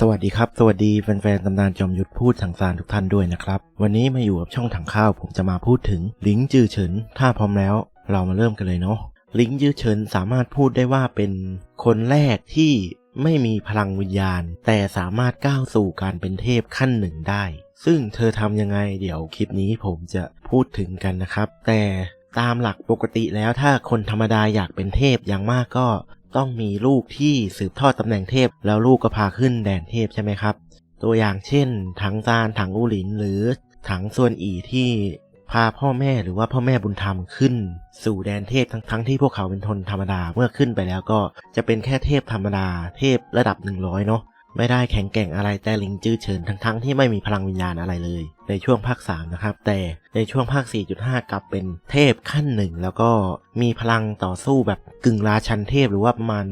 สวัสดีครับ สวัสดีแฟนๆตำนานจอมยุทธพูดถังซานทุกท่านด้วยนะครับ วันนี้มาอยู่กับช่องถังข้าวผมจะมาพูดถึงลิงจือเฉิน ถ้าพร้อมแล้ว เรามาเริ่มกันเลยเนาะลิงจือเฉินสามารถพูดได้ว่าเป็นคนแรกที่ไม่มีพลังวิญญาณ แต่สามารถก้าวสู่การเป็นเทพขั้นหนึ่งได้ ซึ่งเธอทำยังไงเดี๋ยวคลิปนี้ผมจะพูดถึงกันนะครับ แต่ตามหลักปกติแล้วถ้าคนธรรมดาอยากเป็นเทพอย่างมากก็ ต้องมีลูกที่สืบทอดตำแหน่งเทพ แล้วลูกก็พาขึ้นแดนเทพใช่ไหมครับ ตัวอย่างเช่น ถังซานถังอูหลิน หรือถังส่วนอีที่พาพ่อแม่หรือว่าพ่อแม่บุญธรรมขึ้น สู่แดนเทพทั้งทั้งที่พวกเขาเป็นทนธรรมดาเมื่อขึ้นไปแล้วก็จะเป็นแค่เทพธรรมดาเทพระดับ 100 เนาะ ไม่ได้แข็งแกร่งอะไรแต่ลิงจื้อเฉินทั้งทั้งที่ไม่มีพลังวิญญาณอะไรเลย ในช่วงภาค3นะครับแต่ในช่วงภาค 4.5 กลับเป็นเทพขั้นหนึ่งแล้วก็มีพลังต่อสู้แบบกึ่งราชันเทพหรือว่าประมาณ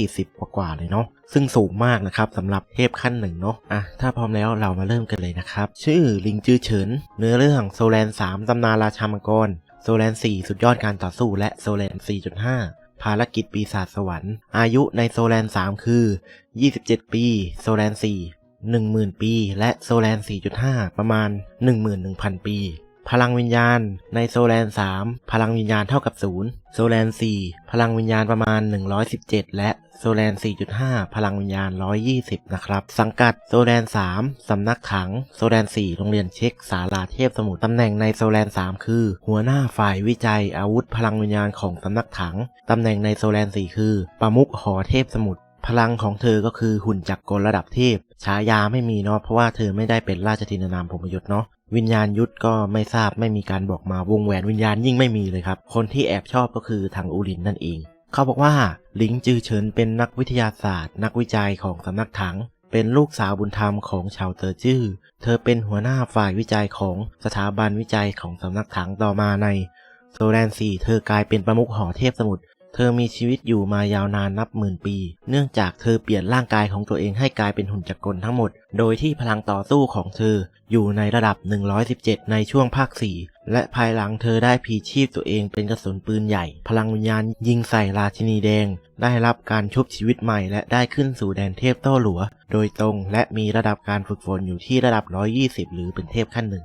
140 กว่าๆเลยเนาะซึ่งสูงมากนะครับสำหรับเทพขั้นหนึ่งเนาะอะถ้าพร้อมแล้วเรามาเริ่มกันเลยนะครับ ชื่อลิงจื้อเฉิน เนื้อเรื่องโซแลน 3 ตำนานราชามังกรโซแลน 4 สุดยอดการต่อสู้และโซแลน 4.5 ภารกิจปีศาจสวรรค์ อายุในโซแลน 3 คือ 27 ปี โซแลน 4 10,000 ปี และโซแลน 4.5 ประมาณ 11,000 ปี พลังวิญญาณ ในโซแลน 3 พลังวิญญาณเท่ากับ 0 โซแลน 4 พลังวิญญาณประมาณ 117 และโซแลน 4.5 พลังวิญญาณ 120 นะครับ สังกัดโซแลน 3 สำนักถัง โซแลน 4 โรงเรียนเช็ค สาลาเทพสมุทรตำแหน่งในโซแลน 3 คือ หัวหน้าฝ่ายวิจัยอาวุธพลังวิญญาณของสำนักถัง ตำแหน่งในโซแลน 4 คือ ประมุขหอเทพสมุทรพลังของเธอก็คือหุ่นจักรกลระดับเทพ ฉายาไม่มีเนาะเพราะว่าเธอไม่ได้เป็นราชธินานามผมยุทธ์เนาะ วิญญาณยุทธก็ไม่ทราบไม่มีการบอกมาวงแหวนวิญญาณยิ่งไม่มีเลยครับ คนที่แอบชอบก็คือทางอูลินนั่นเอง เขาบอกว่าหลิงจือเฉินเป็นนักวิทยาศาสตร์ นักวิจัยของสำนักถัง เป็นลูกสาวบุญธรรมของชาวเตอร์จื้อ เธอเป็นหัวหน้าฝ่ายวิจัยของสถาบันวิจัยของสำนักถังต่อมาในโซแลนซีเธอกลายเป็นประมุขหอเทพสมุทร เธอมีชีวิตอยู่มายาวนานนับหมื่นปี เนื่องจากเธอเปลี่ยนร่างกายของตัวเองให้กลายเป็นหุ่นจักรกลทั้งหมด โดยที่พลังต่อสู้ของเธออยู่ในระดับ 117 ในช่วงภาค 4 และภายหลังเธอได้พีชีพตัวเองเป็นกระสุนปืนใหญ่ พลังวิญญาณยิงใส่ราชินีแดง ได้รับการชุบชีวิตใหม่และได้ขึ้นสู่แดนเทพโต้หลัว โดยตรงและมีระดับการฝึกฝนอยู่ที่ระดับ 120 หรือเป็นเทพขั้นหนึ่ง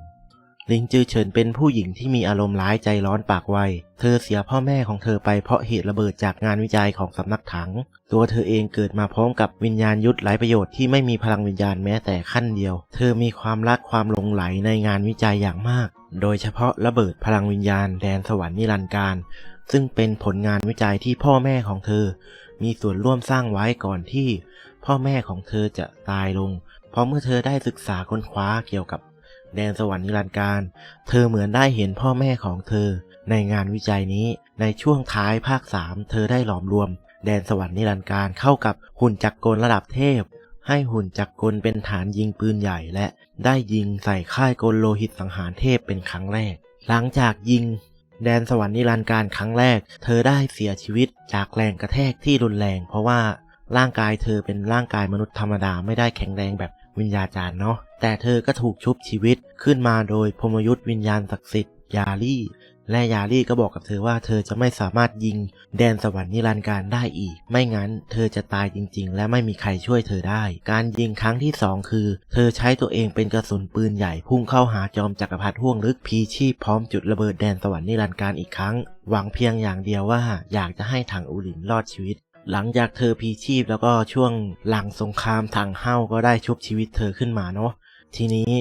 ลิงจือเฉินเป็นผู้หญิงที่มีอารมณ์ร้ายใจร้อนปากไว เธอเสียพ่อแม่ของเธอไปเพราะเหตุระเบิดจากงานวิจัยของสำนักถัง ตัวเธอเองเกิดมาพร้อมกับวิญญาณยุทธไร้ประโยชน์ที่ไม่มีพลังวิญญาณแม้แต่ขั้นเดียว เธอมีความรักความหลงไหลในงานวิจัยอย่างมาก โดยเฉพาะระเบิดพลังวิญญาณแดนสวรรค์นิรันดร์การ ซึ่งเป็นผลงานวิจัยที่พ่อแม่ของเธอ มีส่วนร่วมสร้างไว้ก่อนที่ พ่อแม่ของเธอจะตายลง เพราะเมื่อเธอได้ศึกษาค้นคว้าเกี่ยวกับ แดนสวรรค์นิรันดร์การ เธอเหมือนได้เห็นพ่อแม่ของเธอ ในงานวิจัยนี้ในช่วงท้ายภาค 3 เธอได้หลอมรวม แดนสวรรค์นิรันดร์การเข้ากับหุ่นจักรกลระดับเทพ ให้หุ่นจักรกลเป็นฐานยิงปืนใหญ่และได้ยิงใส่ค่ายกลโลหิตสังหารเทพเป็นครั้งแรก หลังจากยิง แดนสวรรค์นิรันดร์การครั้งแรก เธอได้เสียชีวิตจากแรงกระแทกที่รุนแรง เพราะว่าร่างกายเธอเป็นร่างกายมนุษย์ธรรมดาไม่ได้แข็งแรงแบบ วิญญาจารย์เนาะแต่เธอก็ถูกชุบชีวิตขึ้นมาโดยพรมยุทธวิญญาณศักดิ์สิทธิ์ยาลี่ และยาลี่ก็บอกกับเธอว่าเธอจะไม่สามารถยิงแดนสวรรค์นิรันดร์การได้อีก ไม่งั้นเธอจะตายจริง ๆ และไม่มีใครช่วยเธอได้ การยิงครั้งที่สองคือ เธอใช้ตัวเองเป็นกระสุนปืนใหญ่พุ่งเข้าหาจอมจักรพรรดิห่วงลึกพีชีพพร้อมจุดระเบิดแดนสวรรค์นิรันดร์การอีกครั้ง หวังเพียงอย่างเดียวว่า อยากจะให้ถังอูหลินรอดชีวิต หลังจากเธอพีชีพแล้วก็ช่วงหลังสงครามถังเฮ้าก็ได้ชุบชีวิตเธอขึ้นมาเนาะทีนี้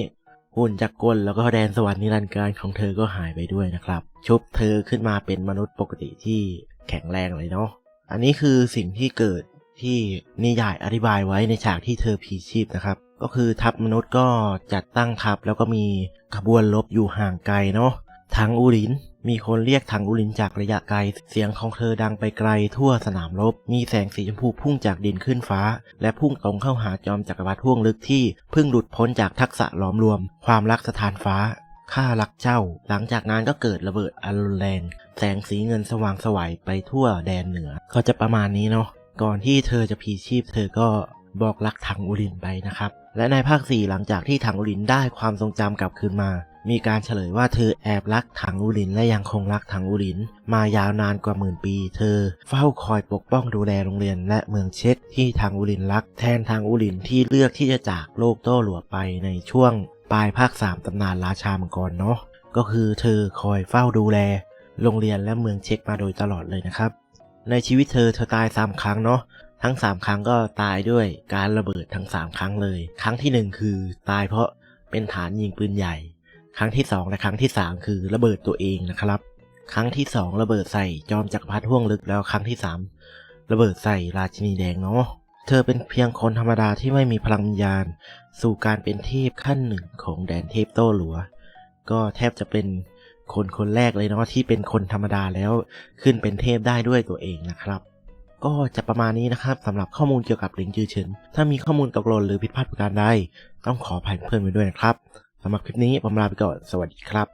หุ่นจักรกลแล้วก็แดนสวรรค์นิรันดร์การของเธอก็หายไปด้วยนะครับ ชุบเธอขึ้นมาเป็นมนุษย์ปกติที่แข็งแรงเลยเนาะอันนี้คือสิ่งที่เกิดที่นิยายอธิบายไว้ในฉากที่เธอพีชีพนะครับ ก็คือทัพมนุษย์ก็จัดตั้งทัพแล้วก็มีขบวนรบอยู่ห่างไกลเนาะถังอูหลิน มีคนเรียกถังอูหลินจากระยะไกล เสียงของเธอดังไปไกลทั่วสนามรบ มีแสงสีชมพูพุ่งจากดินขึ้นฟ้า และพุ่งตรงเข้าหาจอมจักรวรรดิห่วงลึกที่เพิ่งหลุดพ้นจากทักษะหลอมรวม ความรักสถานฟ้าข้ารักเจ้า หลังจากนั้นก็เกิดระเบิดอันรุนแรง แสงสีเงินสว่างสวัยไปทั่วแดนเหนือ ก็จะประมาณนี้เนาะ ก่อนที่เธอจะพีชีพเธอก็บอกรักถังอุลินไปนะครับ และในภาค 4 หลังจากที่ถังอุลินได้ความทรงจำกลับคืนมา มีการเฉลยว่าเธอแอบรักถังอุลินและยังคงรักถังอุลิน มายาวนานกว่าหมื่นปี เธอเฝ้าคอยปกป้องดูแลโรงเรียนและเมืองเช็ดที่ทางอุลินรัก แทนทางอุลินที่เลือกที่จะจากโลกโต้หลัวไปในช่วงปลายภาค 3ตำนานราชามังกรเนาะก็คือเธอคอยเฝ้าดูแล โรงเรียนและเมืองเช็คมาโดยตลอดเลยนะครับ ในชีวิตเธอเธอตายสามครั้งเนาะ ทั้ง 3 ครั้งก็ตายด้วยการระเบิดทั้ง 3 ครั้งเลย ครั้งทีหนึ่1 คือตายเพราะเป็นฐานยิงปืนใหญ่ ครั้งที่ 2 และครั้งที่ 3 คือระเบิดตัวเองนะครับ ครั้งที่ 2 ระเบิดใส่จอมจักรพรรดิห่วงลึกแล้วครั้งที่ 3 ระเบิดใส่ราชินีแดงเนาะเธอเป็นเพียงคนธรรมดาที่ไม่มีพลังวิญญาณ สู่การเป็นเทพขั้นหนึ่งของแดนเทพโต้หลัว ก็แทบจะเป็นคนคนแรกเลยเนาะที่เป็นคนธรรมดาแล้วขึ้นเป็นเทพได้ด้วยตัวเองนะครับ ก็จะประมาณนี้นะครับสำหรับข้อมูลเกี่ยวกับหลิงจือเฉินถ้ามีข้อมูลตกหล่นหรือผิดพลาดประการใดต้องขออภัยเพื่อนไว้ด้วยนะครับสำหรับคลิปนี้ผมลาไปก่อนสวัสดีครับ